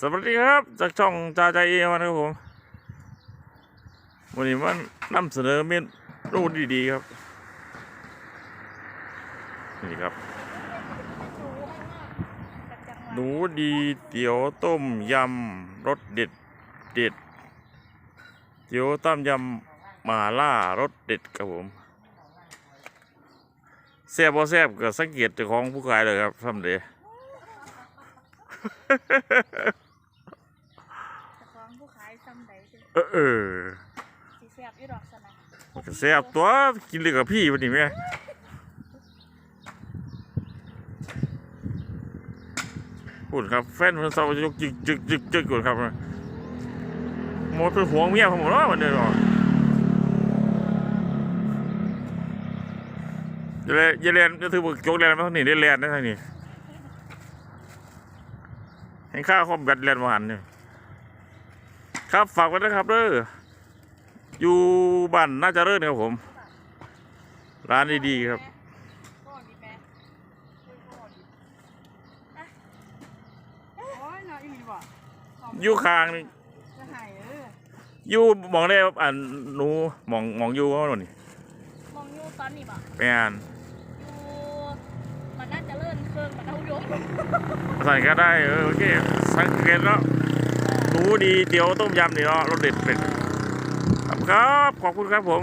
สวัสดีครับ จากช่องจาใจเอวันครับผม วันนี้มันนำเสนอเมนูดีๆครับ นี่ครับ หนูดีเตี๋ยวต้มยำรสเด็ดเด็ดเตี๋ยวต้มยำหมาล่ารสเด็ดครับผมแซ่บบ่แซ่บก็สังเกตจากของผู้ขายเลยครับทำเดจะฟ้องผู้ขาย ซ้ำใดสิเออเออสิแซ่บอยู่ดอกสนะมันก็แซ่บตัวกินเลยกับพี่วันนี้แม่พูดครับแฟนมันเศร้ายกจึกจึกจึกจึกก่อนครับหมดเป็นห่วงเมียผมหมดแล้ววันนี้หรออย่าเล่นอย่าเล่นจะถือบุกยกเล่นมาทางนี้ได้เล่นได้ทางนี้เห็นข้าวคอมแบตเล่นมาหันเนี่ย ครับฝากไว้นะครับเด้ออยู่บ้านน่าจะเริ่ครับผม ร้านดีๆครับก่อนดีแม่ก่อนดีอะโอ้ยน้อยอีหลีบ่อยู่ข้างนี่จะหายเอออยู่หมองได้ครับอันหนูหมองหมองอยู่เขาหน่อยนี่มองอยู่ตอนนี้บ่แม่นอยู่มันน่าจะเลื่อนเครื่องมันเอายกใส่ก็ได้เออโอเคสังเกตแล้ว หนูดีเตี๋ยวต้มยำนี่เนาะรสเด็ดเป็ดครับครับ ขอบคุณครับผม